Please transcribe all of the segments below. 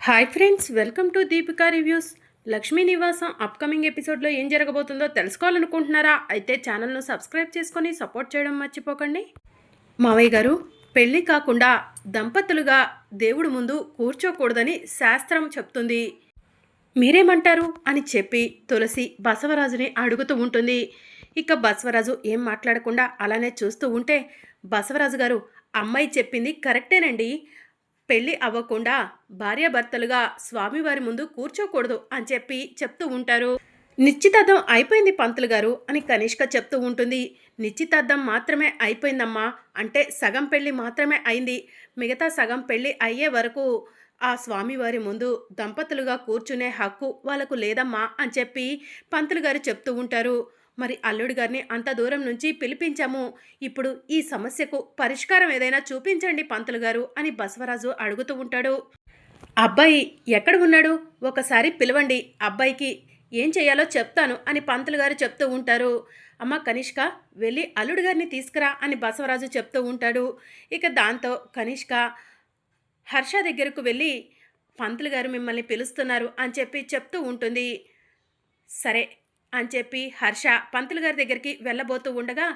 Hi friends welcome to Deepika reviews. Lakshmi Nivasam upcoming ఎపిసోడ్లో ఏం జరగబోతుందో తెలుసుకోవాలనుకుంటున్నారా? అయితే ఛానల్ను సబ్స్క్రైబ్ చేసుకొని సపోర్ట్ చేయడం మర్చిపోకండి. మావయ్య గారు పెళ్ళి కాకుండా దంపతులుగా దేవుడు ముందు కూర్చోకూడదని శాస్త్రం చెప్తుంది. మీరేమంటారు? అని చెప్పి తులసి బసవరాజుని అడుగుతూ ఉంటుంది. ఇక బసవరాజు ఏం మాట్లాడకుండా అలానే చూస్తూ ఉంటే బసవరాజు గారు అమ్మాయి చెప్పింది కరెక్టేనండి. పెళ్ళి అవ్వకుండా భార్యాభర్తలుగా స్వామివారి ముందు కూర్చోకూడదు అని చెప్పి చెప్తూ ఉంటారు. నిశ్చితార్థం అయిపోయింది పంతులు గారు అని కనిష్క చెప్తూ ఉంటుంది. నిశ్చితార్థం మాత్రమే అయిపోయిందమ్మా. అంటే సగం పెళ్ళి మాత్రమే అయింది. మిగతా సగం పెళ్ళి అయ్యే వరకు ఆ స్వామివారి ముందు దంపతులుగా కూర్చునే హక్కు వాళ్ళకు లేదమ్మా అని చెప్పి పంతులు గారు చెప్తూ ఉంటారు. మరి అల్లుడు గారిని అంత దూరం నుంచి పిలిపించాము. ఇప్పుడు ఈ సమస్యకు పరిష్కారం ఏదైనా చూపించండి పంతులు గారు అని బసవరాజు అడుగుతూ ఉంటాడు. అబ్బాయి ఎక్కడ ఉన్నాడు? ఒకసారి పిలవండి. అబ్బాయికి ఏం చేయాలో చెప్తాను అని పంతులు గారు చెప్తూ ఉంటారు. అమ్మ కనిష్క వెళ్ళి అల్లుడు గారిని తీసుకురా అని బసవరాజు చెప్తూ ఉంటాడు. ఇక దాంతో కనిష్క హర్ష దగ్గరకు వెళ్ళి పంతులు గారు మిమ్మల్ని పిలుస్తున్నారు అని చెప్పి చెప్తూ ఉంటుంది. సరే అని చెప్పి హర్ష పంతులు గారి దగ్గరికి వెళ్ళబోతూ ఉండగా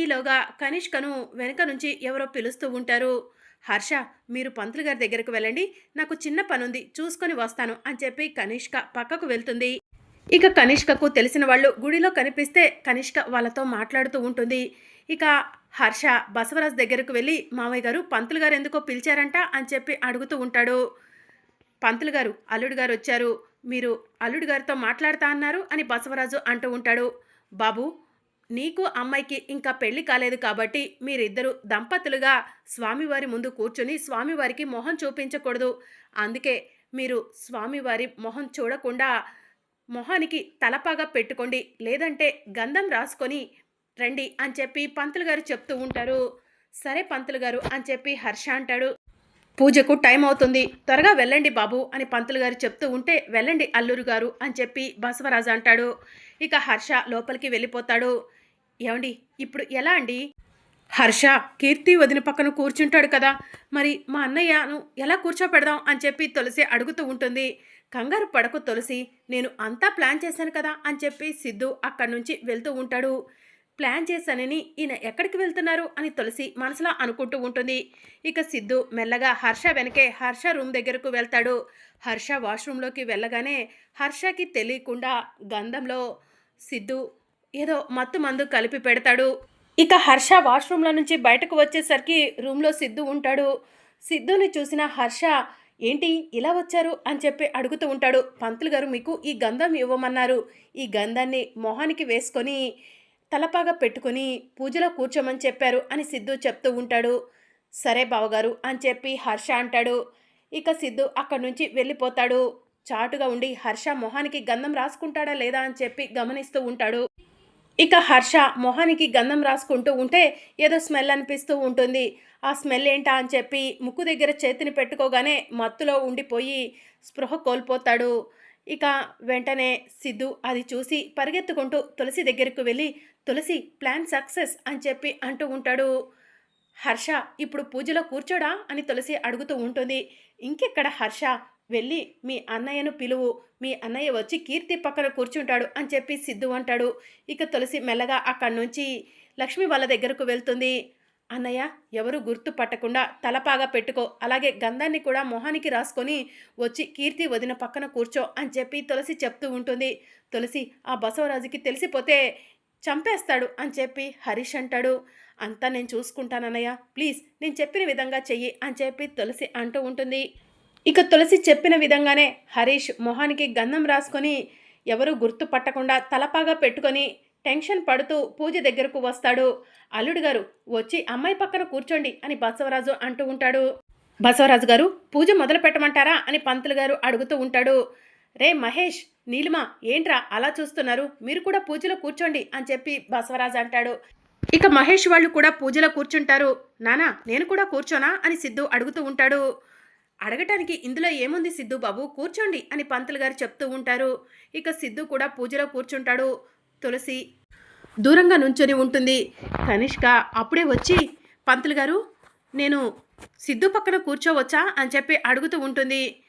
ఈలోగా కనిష్కను వెనుక నుంచి ఎవరో పిలుస్తూ ఉంటారు. హర్ష మీరు పంతులు గారి దగ్గరకు వెళ్ళండి. నాకు చిన్న పనుంది. చూసుకొని వస్తాను అని చెప్పి కనిష్క పక్కకు వెళ్తుంది. ఇక కనిష్కకు తెలిసిన వాళ్ళు గుడిలో కనిపిస్తే కనిష్క వాళ్ళతో మాట్లాడుతూ ఉంటుంది. ఇక హర్ష బసవరాజ్ దగ్గరకు వెళ్ళి మావయ్య గారు పంతులు గారు ఎందుకో పిలిచారంట అని చెప్పి అడుగుతూ ఉంటాడు. పంతులు గారు అల్లుడు గారు వచ్చారు. మీరు అల్లుడు గారితో మాట్లాడతా అన్నారు అని బసవరాజు అంటూ ఉంటాడు. బాబు నీకు అమ్మాయికి ఇంకా పెళ్ళి కాలేదు కాబట్టి మీరిద్దరూ దంపతులుగా స్వామివారి ముందు కూర్చుని స్వామివారికి మొహం చూపించకూడదు. అందుకే మీరు స్వామివారి మొహం చూడకుండా మొహానికి తలపాగా పెట్టుకోండి. లేదంటే గంధం రాసుకొని రండి అని చెప్పి పంతులు గారు చెప్తూ ఉంటారు. సరే పంతులు గారు అని చెప్పి హర్ష అంటాడు. పూజకు టైం అవుతుంది. త్వరగా వెళ్ళండి బాబు అని పంతులు గారు చెప్తూ ఉంటే వెళ్ళండి అల్లూరు గారు అని చెప్పి బసవరాజు అంటాడు. ఇక హర్ష లోపలికి వెళ్ళిపోతాడు. ఏమండి ఇప్పుడు ఎలా అండి? హర్ష కీర్తి వదిన పక్కన కూర్చుంటాడు కదా. మరి మా అన్నయ్యను ఎలా కూర్చోపెడదాం అని చెప్పి తులసి అడుగుతూ ఉంటుంది. కంగారు పడకు తులసి నేను అంతా ప్లాన్ చేశాను కదా అని చెప్పి సిద్ధు అక్కడి నుంచి వెళ్తూ ఉంటాడు. ప్లాన్ చేశానని ఈయన ఎక్కడికి వెళ్తున్నారు అని తులసి మనసులో అనుకుంటూ ఉంటుంది. ఇక సిద్ధు మెల్లగా హర్ష వెనకే హర్ష రూమ్ దగ్గరకు వెళ్తాడు. హర్ష వాష్రూమ్లోకి వెళ్ళగానే హర్షకి తెలియకుండా గంధంలో సిద్ధు ఏదో మత్తు మందు కలిపి పెడతాడు. ఇక హర్ష వాష్రూమ్లో నుంచి బయటకు వచ్చేసరికి రూమ్లో సిద్ధు ఉంటాడు. సిద్ధుని చూసిన హర్ష ఏంటి ఇలా వచ్చారు? అని చెప్పి అడుగుతూ ఉంటాడు. పంతులు గారు మీకు ఈ గంధం ఇవ్వమన్నారు. ఈ గంధాన్ని మొహానికి వేసుకొని తలపాగా పెట్టుకుని పూజలో కూర్చోమని చెప్పారు అని సిద్ధు చెప్తూ ఉంటాడు. సరే బావగారు అని చెప్పి హర్ష అంటాడు. ఇక సిద్ధు అక్కడి నుంచి వెళ్ళిపోతాడు. చాటుగా ఉండి హర్ష మొహానికి గంధం రాసుకుంటాడా లేదా అని చెప్పి గమనిస్తూ ఉంటాడు. ఇక హర్ష మొహానికి గంధం రాసుకుంటూ ఉంటే ఏదో స్మెల్ అనిపిస్తూ ఉంటుంది. ఆ స్మెల్ ఏంటా అని చెప్పి ముక్కు దగ్గర చేతిని పెట్టుకోగానే మత్తులో ఉండిపోయి స్పృహ కోల్పోతాడు. ఇక వెంటనే సిద్ధు అది చూసి పరిగెత్తుకుంటూ తులసి దగ్గరకు వెళ్ళి తులసి ప్లాన్ సక్సెస్ అని చెప్పి అంటూ ఉంటాడు. హర్ష ఇప్పుడు పూజలో కూర్చోడా? అని తులసి అడుగుతూ ఉంటుంది. ఇంకెక్కడ హర్ష? వెళ్ళి మీ అన్నయ్యను పిలువు. మీ అన్నయ్య వచ్చి కీర్తి పక్కన కూర్చుంటాడు అని చెప్పి సిద్ధు అంటాడు. ఇక తులసి మెల్లగా అక్కడి నుంచి లక్ష్మి వాళ్ళ దగ్గరకు వెళ్తుంది. అన్నయ్య ఎవరు గుర్తు పట్టకుండా తలపాగా పెట్టుకో. అలాగే గంధాన్ని కూడా మొహానికి రాసుకొని వచ్చి కీర్తి వదిన పక్కన కూర్చో అని చెప్పి తులసి చెప్తూ ఉంటుంది. తులసి ఆ బసవరాజుకి తెలిసిపోతే చంపేస్తాడు అని చెప్పి హరీష్ అంటాడు. అంతా నేను చూసుకుంటానన్నయ్య ప్లీజ్ నేను చెప్పిన విధంగా చెయ్యి అని చెప్పి తులసి అంటూ ఉంటుంది. ఇక తులసి చెప్పిన విధంగానే హరీష్ మొహానికి గంధం రాసుకొని ఎవరు గుర్తు పట్టకుండా తలపాగా పెట్టుకొని టెన్షన్ పడుతూ పూజ దగ్గరకు వస్తాడు. అల్లుడు గారు వచ్చి అమ్మాయి పక్కన కూర్చోండి అని బసవరాజు అంటూ ఉంటాడు. బసవరాజు గారు పూజ మొదలు పెట్టమంటారా? అని పంతులు గారు అడుగుతూ ఉంటాడు. రే మహేష్ నీలిమ ఏంట్రా అలా చూస్తున్నారు? మీరు కూడా పూజలో కూర్చోండి అని చెప్పి బసవరాజు అంటాడు. ఇక మహేష్ వాళ్ళు కూడా పూజలో కూర్చుంటారు. నానా నేను కూడా కూర్చోనా? అని సిద్ధు అడుగుతూ ఉంటాడు. అడగటానికి ఇందులో ఏముంది సిద్ధు బాబు? కూర్చోండి అని పంతులు గారు చెప్తూ ఉంటారు. ఇక సిద్ధు కూడా పూజలో కూర్చుంటాడు. తులసి దూరంగా నుంచొని ఉంటుంది. కనిష్క అప్పుడే వచ్చి పంతులు గారు నేను సిద్ధు పక్కన కూర్చోవచ్చా? అని చెప్పి అడుగుతూ ఉంటుంది.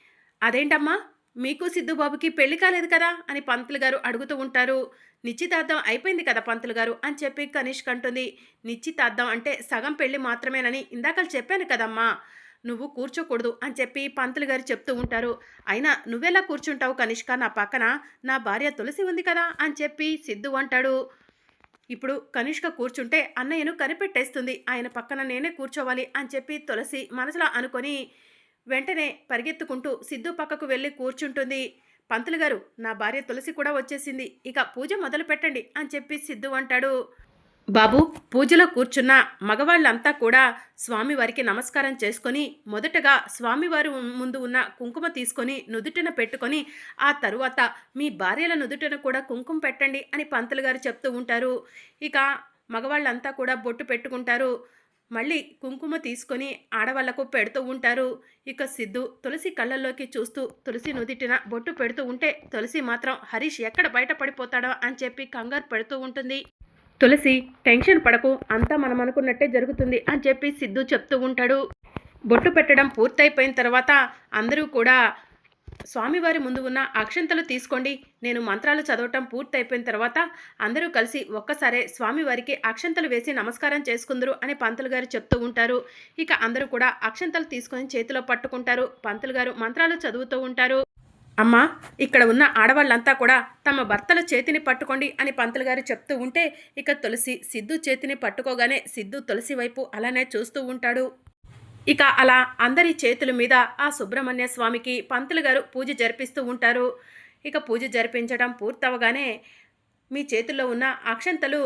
అదేంటమ్మా మీకు సిద్ధుబాబుకి పెళ్ళి కాలేదు కదా? అని పంతులు గారు అడుగుతూ ఉంటారు. నిశ్చితార్థం అయిపోయింది కదా పంతులు గారు? అని చెప్పి కనిష్క అంటుంది. నిశ్చితార్థం అంటే సగం పెళ్ళి మాత్రమేనని ఇందాక చెప్పాను కదమ్మా. నువ్వు కూర్చోకూడదు అని చెప్పి పంతులు గారు చెప్తూ ఉంటారు. అయినా నువ్వెలా కూర్చుంటావు కనిష్క నా పక్కన? నా భార్య తులసి ఉంది కదా అని చెప్పి సిద్ధు అంటాడు. ఇప్పుడు కనిష్క కూర్చుంటే అన్నయ్యను కనిపెట్టేస్తుంది. ఆయన పక్కన నేనే కూర్చోవాలి అని చెప్పి తులసి మనసులో అనుకొని వెంటనే పరిగెత్తుకుంటూ సిద్ధు పక్కకు వెళ్ళి కూర్చుంటుంది. పంతులు గారు నా భార్య తులసి కూడా వచ్చేసింది. ఇక పూజ మొదలు పెట్టండి అని చెప్పి సిద్ధు అంటాడు. బాబు పూజలో కూర్చున్న మగవాళ్ళంతా కూడా స్వామివారికి నమస్కారం చేసుకొని మొదటగా స్వామివారి ముందు ఉన్న కుంకుమ తీసుకొని నుదుటిన పెట్టుకొని ఆ తరువాత మీ భార్యల నుదుటిన కూడా కుంకుమ పెట్టండి అని పంతులు గారు చెప్తూ ఉంటారు. ఇక మగవాళ్ళంతా కూడా బొట్టు పెట్టుకుంటారు. మళ్ళీ కుంకుమ తీసుకొని ఆడవాళ్ళకు పెడుతూ ఉంటారు. ఇక సిద్ధు తులసి కళ్ళల్లోకి చూస్తూ తులసి నుదిటిన బొట్టు పెడుతూ ఉంటే తులసి మాత్రం హరీష్ ఎక్కడ బయటపడిపోతాడో అని చెప్పి కంగారు పెడుతూ ఉంటుంది. తులసి టెన్షన్ పడకు అంతా మనం అనుకున్నట్టే జరుగుతుంది అని చెప్పి సిద్ధు చెప్తూ ఉంటాడు. బొట్టు పెట్టడం పూర్తయిపోయిన తర్వాత అందరూ కూడా స్వామివారి ముందు ఉన్న అక్షంతలు తీసుకోండి నేను మంత్రాలు చదవటం పూర్తయిపోయిన తర్వాత అందరూ కలిసి ఒక్కసారే స్వామివారికి అక్షంతలు వేసి నమస్కారం చేసుకుందరు అని పంతులు గారు చెప్తూ ఉంటారు. ఇక అందరూ కూడా అక్షంతలు తీసుకొని చేతిలో పట్టుకుంటారు. పంతులు గారు మంత్రాలు చదువుతూ ఉంటారు. అమ్మా ఇక్కడ ఉన్న ఆడవాళ్ళంతా కూడా తమ భర్తల చేతిని పట్టుకోండి అని పంతులు గారు చెప్తూ ఉంటే ఇక తులసి సిద్ధు చేతిని పట్టుకోగానే సిద్ధు తులసి వైపు అలానే చూస్తూ ఉంటాడు. ఇక అలా అందరి చేతుల మీద ఆ సుబ్రహ్మణ్య స్వామికి పంతులు గారు పూజ జరిపిస్తూ ఉంటారు. ఇక పూజ జరిపించడం పూర్తవగానే మీ చేతుల్లో ఉన్న అక్షంతలు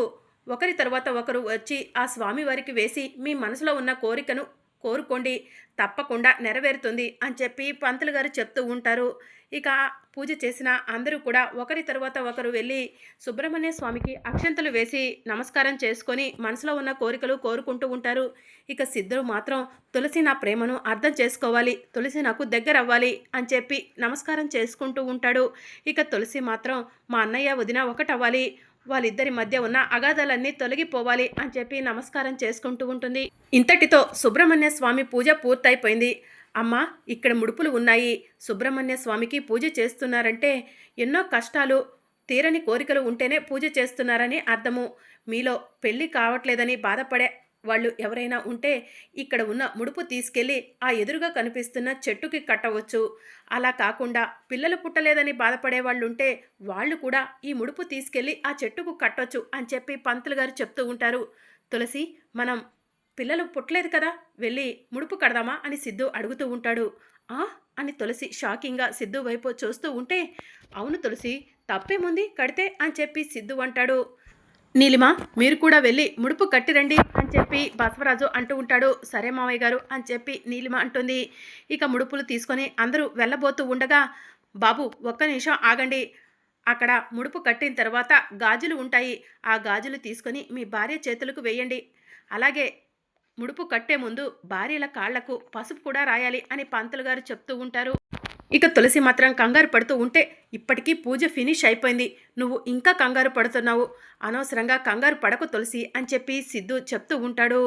ఒకరి తర్వాత ఒకరు వచ్చి ఆ స్వామి వారికి వేసి మీ మనసులో ఉన్న కోరికను కోరుకోండి తప్పకుండా నెరవేరుతుంది అని చెప్పి పంతులు గారు చెప్తూ ఉంటారు. ఇక పూజ చేసిన అందరూ కూడా ఒకరి తర్వాత ఒకరు వెళ్ళి సుబ్రహ్మణ్య స్వామికి అక్షంతలు వేసి నమస్కారం చేసుకొని మనసులో ఉన్న కోరికలు కోరుకుంటూ ఉంటారు. ఇక సిద్ధుడు మాత్రం తులసి నా ప్రేమను అర్థం చేసుకోవాలి తులసి నాకు దగ్గర అవ్వాలి అని చెప్పి నమస్కారం చేసుకుంటూ ఉంటాడు. ఇక తులసి మాత్రం మా అన్నయ్య వదిన ఒకటవ్వాలి వాళ్ళిద్దరి మధ్య ఉన్న అగాధాలన్నీ తొలగిపోవాలి అని చెప్పి నమస్కారం చేసుకుంటూ ఉంటుంది. ఇంతటితో సుబ్రహ్మణ్య స్వామి పూజ పూర్తయిపోయింది. అమ్మ ఇక్కడ ముడుపులు ఉన్నాయి. సుబ్రహ్మణ్య స్వామికి పూజ చేస్తున్నారంటే ఎన్నో కష్టాలు తీరని కోరికలు ఉంటేనే పూజ చేస్తున్నారని అర్థము. మీలో పెళ్ళి కావట్లేదని బాధపడే వాళ్ళు ఎవరైనా ఉంటే ఇక్కడ ఉన్న ముడుపు తీసుకెళ్ళి ఆ ఎదురుగా కనిపిస్తున్న చెట్టుకి కట్టవచ్చు. అలా కాకుండా పిల్లలు పుట్టలేదని బాధపడే వాళ్ళు ఉంటే వాళ్ళు కూడా ఈ ముడుపు తీసుకెళ్ళి ఆ చెట్టుకు కట్టొచ్చు అని చెప్పి పంతులు గారు చెప్తూ ఉంటారు. తులసి మనం పిల్లలు పుట్టలేదు కదా వెళ్ళి ముడుపు కడదామా అని సిద్ధు అడుగుతూ ఉంటాడు. ఆ! అని తులసి షాకింగ్గా సిద్ధు వైపు చూస్తూ ఉంటే అవును తులసి తప్పేముంది కడితే అని చెప్పి సిద్ధు అంటాడు. నీలిమ మీరు కూడా వెళ్ళి ముడుపు కట్టిరండి అని చెప్పి బసవరాజు అంటూ ఉంటాడు సరే మావయ్య గారు అని చెప్పి నీలిమ అంటుంది. ఇక ముడుపులు తీసుకొని అందరూ వెళ్ళబోతూ ఉండగా బాబు ఒక్క నిమిషం ఆగండి. అక్కడ ముడుపు కట్టిన తర్వాత గాజులు ఉంటాయి. ఆ గాజులు తీసుకొని మీ భార్య చేతులకు వేయండి. అలాగే ముడుపు కట్టే ముందు భార్యల కాళ్ళకు పసుపు కూడా రాయాలి అని పంతులు గారు చెప్తూ ఉంటారు. ఇక తులసి మాత్రం కంగారు పడుతూ ఉంటే ఇప్పటికీ పూజ ఫినిష్ అయిపోయింది. నువ్వు ఇంకా కంగారు పడుతున్నావు. అనవసరంగా కంగారు పడకు తులసి అని చెప్పి సిద్ధు చెప్తూ ఉంటాడు.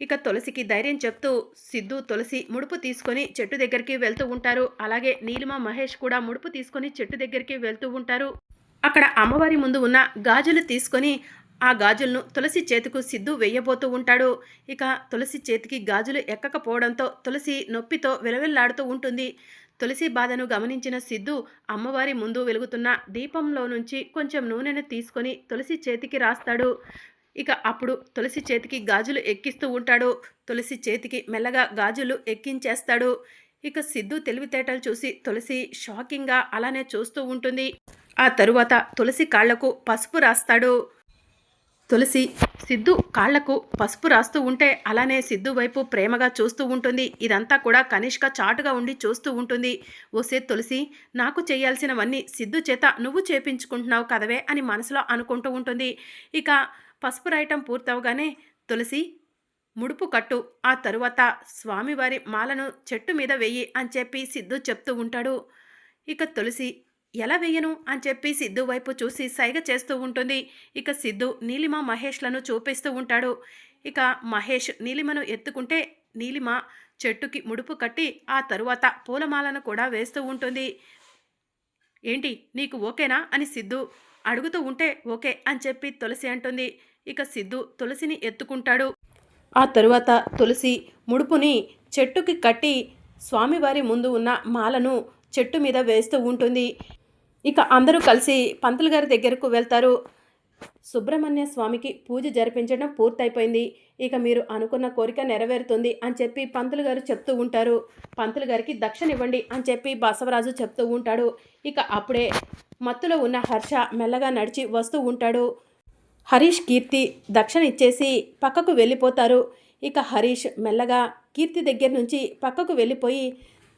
ఇక తులసికి ధైర్యం చెప్తూ సిద్ధు తులసి ముడుపు తీసుకొని చెట్టు దగ్గరికి వెళ్తూ ఉంటారు. అలాగే నీలిమ మహేష్ కూడా ముడుపు తీసుకొని చెట్టు దగ్గరికి వెళ్తూ ఉంటారు. అక్కడ అమ్మవారి ముందు ఉన్న గాజులు తీసుకొని ఆ గాజులను తులసి చేతికు సిద్ధు వెయ్యబోతూ ఉంటాడు. ఇక తులసి చేతికి గాజులు ఎక్కకపోవడంతో తులసి నొప్పితో విలవిల్లాడుతూ ఉంటుంది. తులసి బాధను గమనించిన సిద్ధు అమ్మవారి ముందు వెలుగుతున్న దీపంలో నుంచి కొంచెం నూనెను తీసుకొని తులసి చేతికి రాస్తాడు. ఇక అప్పుడు తులసి చేతికి గాజులు ఎక్కిస్తూ ఉంటాడు. తులసి చేతికి మెల్లగా గాజులు ఎక్కించేస్తాడు. ఇక సిద్ధు తెలివితేటలు చూసి తులసి షాకింగ్గా అలానే చూస్తూ ఉంటుంది. ఆ తరువాత తులసి కాళ్ళకు పసుపు రాస్తాడు. తులసి సిద్ధు కాళ్ళకు పసుపు రాస్తూ ఉంటే అలానే సిద్ధు వైపు ప్రేమగా చూస్తూ ఉంటుంది. ఇదంతా కూడా కనిష్క చాటుగా ఉండి చూస్తూ ఉంటుంది. ఓసే తులసి నాకు చేయాల్సినవన్నీ సిద్ధు చేత నువ్వు చేపించుకుంటున్నావు కదవే అని మనసులో అనుకుంటూ ఉంటుంది. ఇక పసుపు రాయటం పూర్తవగానే తులసి ముడుపు కట్టు ఆ తరువాత స్వామివారి మాలను చెట్టు మీద వెయ్యి అని చెప్పి సిద్ధు చెప్తూ ఉంటాడు. ఇక తులసి ఎలా వేయను? అని చెప్పి సిద్ధు వైపు చూసి సైగ చేస్తూ ఉంటుంది. ఇక సిద్ధు నీలిమ మహేష్లను చూపిస్తూ ఉంటాడు. ఇక మహేష్ నీలిమను ఎత్తుకుంటే నీలిమ చెట్టుకి ముడుపు కట్టి ఆ తరువాత పూలమాలను కూడా వేస్తూ ఉంటుంది. ఏంటి? నీకు ఓకేనా? అని సిద్ధు అడుగుతూ ఉంటే ఓకే అని చెప్పి తులసి అంటుంది. ఇక సిద్ధు తులసిని ఎత్తుకుంటాడు. ఆ తరువాత తులసి ముడుపుని చెట్టుకి కట్టి స్వామివారి ముందు ఉన్న మాలను చెట్టు మీద వేస్తూ ఉంటుంది. ఇక అందరూ కలిసి పంతులు గారి దగ్గరకు వెళ్తారు. సుబ్రహ్మణ్య స్వామికి పూజ జరిపించడం పూర్తయిపోయింది. ఇక మీరు అనుకున్న కోరిక నెరవేరుతుంది అని చెప్పి పంతులు గారు చెప్తూ ఉంటారు. పంతులు గారికి దక్షిణివ్వండి అని చెప్పి బసవరాజు చెప్తూ ఉంటాడు. ఇక అప్పుడే మత్తులో ఉన్న హర్ష మెల్లగా నడిచి వస్తూ ఉంటాడు. హరీష్ కీర్తి దక్షిణ ఇచ్చేసి పక్కకు వెళ్ళిపోతారు. ఇక హరీష్ మెల్లగా కీర్తి దగ్గర నుంచి పక్కకు వెళ్ళిపోయి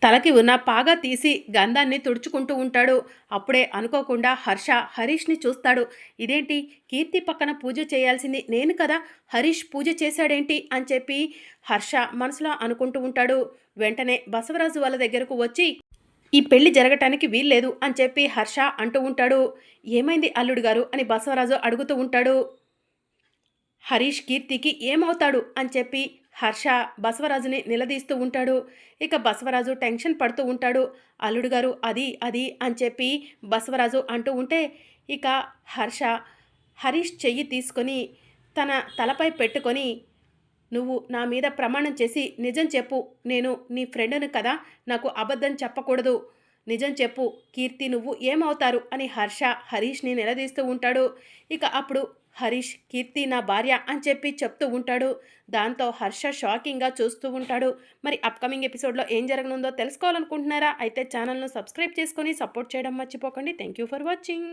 తలకి ఉన్న పాగా తీసి గంధాన్ని తుడుచుకుంటూ ఉంటాడు. అప్పుడే అనుకోకుండా హర్ష హరీష్ని చూస్తాడు. ఇదేంటి? కీర్తి పక్కన పూజ చేయాల్సింది నేను కదా? హరీష్ పూజ చేశాడేంటి? అని చెప్పి హర్ష మనసులో అనుకుంటూ ఉంటాడు. వెంటనే బసవరాజు వాళ్ళ దగ్గరకు వచ్చి ఈ పెళ్ళి జరగటానికి వీల్లేదు అని చెప్పి హర్ష అంటూ ఉంటాడు. ఏమైంది అల్లుడు గారు? అని బసవరాజు అడుగుతూ ఉంటాడు. హరీష్ కీర్తికి ఏమవుతాడు? అని చెప్పి హర్ష బసవరాజుని నిలదీస్తూ ఉంటాడు. ఇక బసవరాజు టెన్షన్ పడుతూ ఉంటాడు. అల్లుడు గారు అది అది అని చెప్పి బసవరాజు అంటూ ఉంటే ఇక హర్ష హరీష్ చెయ్యి తీసుకొని తన తలపై పెట్టుకొని నువ్వు నా మీద ప్రమాణం చేసి నిజం చెప్పు. నేను నీ ఫ్రెండ్ను కదా. నాకు అబద్ధం చెప్పకూడదు. నిజం చెప్పు. కీర్తి నువ్వు ఏమవుతారు? అని హర్ష హరీష్ని నిలదీస్తూ ఉంటాడు. ఇక అప్పుడు హరీష్ కీర్తి నా భార్య అని చెప్పి చెప్తూ ఉంటాడు. దాంతో హర్ష షాకింగ్గా చూస్తూ ఉంటాడు. మరి అప్కమింగ్ ఎపిసోడ్లో ఏం జరగనుందో తెలుసుకోవాలనుకుంటున్నారా? అయితే ఛానల్ను సబ్స్క్రైబ్ చేసుకొని సపోర్ట్ చేయడం మర్చిపోకండి. Thank you for watching